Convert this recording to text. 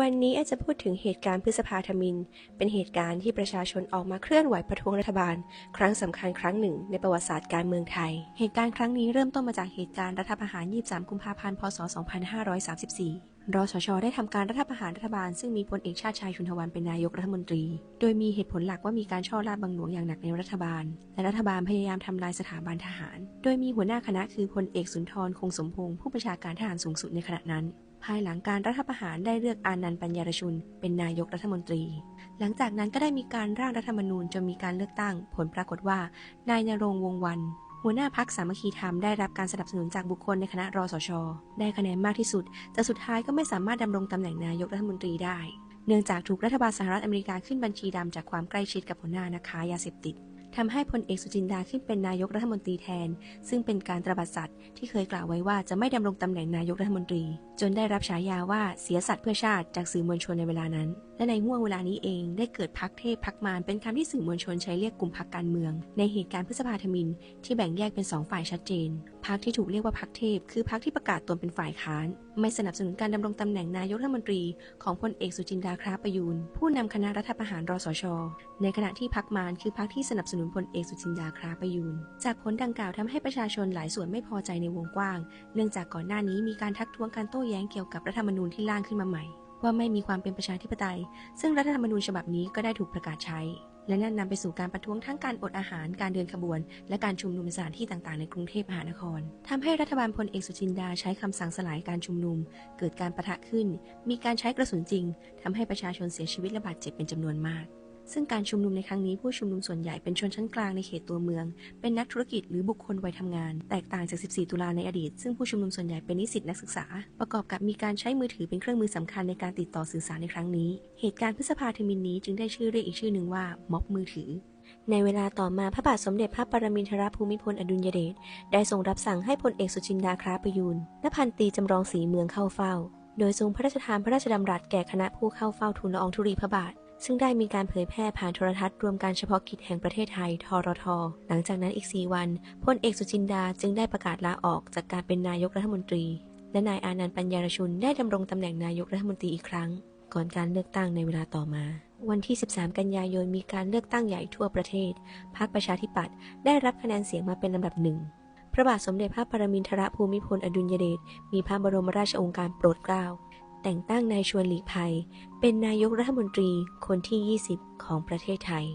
วันนี้อาจจะพูดถึงเหตุการณ์พฤษภาธมิน เป็นเหตุการณ์ที่ประชาชนออกมาเคลื่อนไหวประท้วงรัฐบาล ครั้งสำคัญครั้งหนึ่งในประวัติศาสตร์การเมืองไทย เหตุการณ์ครั้งนี้เริ่มต้นมาจากเหตุการณ์รัฐประหาร 23 กุมภาพันธ์ พศ 2534รสช ได้ทำการรัฐประหารรัฐบาลซึ่งมีพลเอกชาติชายชุนทวันเป็นนายกรัฐมนตรี โดยมีเหตุผลหลักว่ามีการช่อราดบังหลวงอย่างหนักในรัฐบาล และรัฐบาลพยายามทำลายสถาบันทหาร โดยมีหัวหน้าคณะคือพลเอกสุนทรคงสมพงศ์ผู้บัญชาการทหารสูงสุดในขณะนั้น ภายหลังการรัฐประหารได้เลือกอานันต์ปัญญารชุน เป็นนายกรัฐมนตรี หลังจากนั้นก็ได้มีการร่างรัฐธรรมนูญจนมีการเลือกตั้ง ผลปรากฏว่า นายนรงวงวัน หัวหน้าพักสามัคคีธรรมได้รับการสนับสนุนจากบุคคลในคณะรอสช ได้คะแนนมากที่สุด แต่สุดท้ายก็ไม่สามารถดำรงตำแหน่งนายกรัฐมนตรีได้ เนื่องจากถูกรัฐบาลสหรัฐอเมริกาขึ้นบัญชีดำจากความใกล้ชิดกับหัวหน้านักค้ายาเสพติด ทำให้พลเอกสุจินดาขึ้นเป็นนายกรัฐมนตรีแทน ซึ่งเป็นการตระบัดสัตว์ที่เคยกล่าวไว้ว่าจะไม่ดำรงตำแหน่งนายกรัฐมนตรี จนได้รับฉายาว่าเสียสัตว์เพื่อชาติจากสื่อมวลชนในเวลานั้น และในห่วงเวลานี้เองได้เกิดพักเทพพักมารเป็นคำที่สื่อมวลชนใช้เรียกกลุ่มพักการเมือง ในเหตุการณ์พฤษภาธมินที่แบ่งแยกเป็นสองฝ่ายชัดเจนพักที่ถูกเรียกว่าพักเทพ คือพักที่ประกาศตนเป็นฝ่ายค้าน ไม่สนับสนุนการดำรงตำแหน่งนายกรัฐมนตรีของพลเอกสุจินดาคราประยูน ผู้นำคณะรัฐประหารรสช ในขณะที่พักมารคือพักที่สนับสนุนพลเอกสุจินดาคราประยูน จากผลดังกล่าวทำให้ประชาชนหลายส่วนไม่พอใจในวงกว้าง เนื่องจากก่อนหน้านี้มีการทักท้วงการโต้แย้งเกี่ยวกับรัฐธรรมนูญที่ร่างขึ้นมาใหม่ ว่าไม่มีความเป็นประชาธิปไตย ซึ่งรัฐธรรมนูญฉบับนี้ก็ได้ถูกประกาศใช้ และนั่นนำไปสู่การประท้วงทั้งการอดอาหาร การเดินขบวน และการชุมนุมในสถานที่ต่างๆ ในกรุงเทพมหานครทำให้รัฐบาลพลเอกสุจินดาใช้คำสั่งสลายการชุมนุม เกิดการประทะขึ้น มีการใช้กระสุนจริงทำให้ประชาชนเสียชีวิตและบาดเจ็บเป็นจำนวนมาก ซึ่งการชุมนุมในครั้งนี้ผู้ชุมนุมส่วนใหญ่เป็นชนชั้นกลางในเขตตัวเมือง เป็นนักธุรกิจหรือบุคคลวัยทำงาน แตกต่างจาก 14 ตุลาในอดีต ซึ่งผู้ชุมนุมส่วนใหญ่เป็นนิสิตนักศึกษา ประกอบกับมีการใช้มือถือเป็นเครื่องมือสำคัญในการติดต่อสื่อสารในครั้งนี้ เหตุการณ์พฤษภาธมินนี้จึงได้ชื่อเรียกอีกชื่อหนึ่งว่าม็อบมือถือในเวลาต่อมาพระบาทสมเด็จพระปรมินทรภูมิพลอดุลยเดชได้ทรงรับสั่งให้พลเอกสุจินดาคราประยูนและพันตีจำลองศรีเมืองเข้าเฝ้า โดยทรงพระราชทานพระราชดำรัสแก่คณะผู้เข้าเฝ้าทูลละอองธุลีพระบาท ซึ่งได้มีการเผยแพร่ผ่านโทรทัศน์รวมการเฉพาะกิจแห่งประเทศไทย ทรท หลังจากนั้นอีก 4 วัน พลเอกสุจินดาจึงได้ประกาศลาออกจากการเป็นนายกรัฐมนตรี และนายอานันต์ปัญญารชุนได้ดำรงตำแหน่งนายกรัฐมนตรีอีกครั้ง ก่อนการเลือกตั้งในเวลาต่อมา วันที่ 13 กันยายนมีการเลือกตั้งใหญ่ทั่วประเทศ พรรคประชาธิปัตย์ได้รับคะแนนเสียงมาเป็นลำดับหนึ่งพระบาทสมเด็จพระปรมินทรภูมิพลอดุลยเดชมีพระบรมราชโองการโปรดเกล้า แต่งตั้งนายชวนหลีกภัย เป็นนายกรัฐมนตรีคนที่ 20 ของประเทศไทย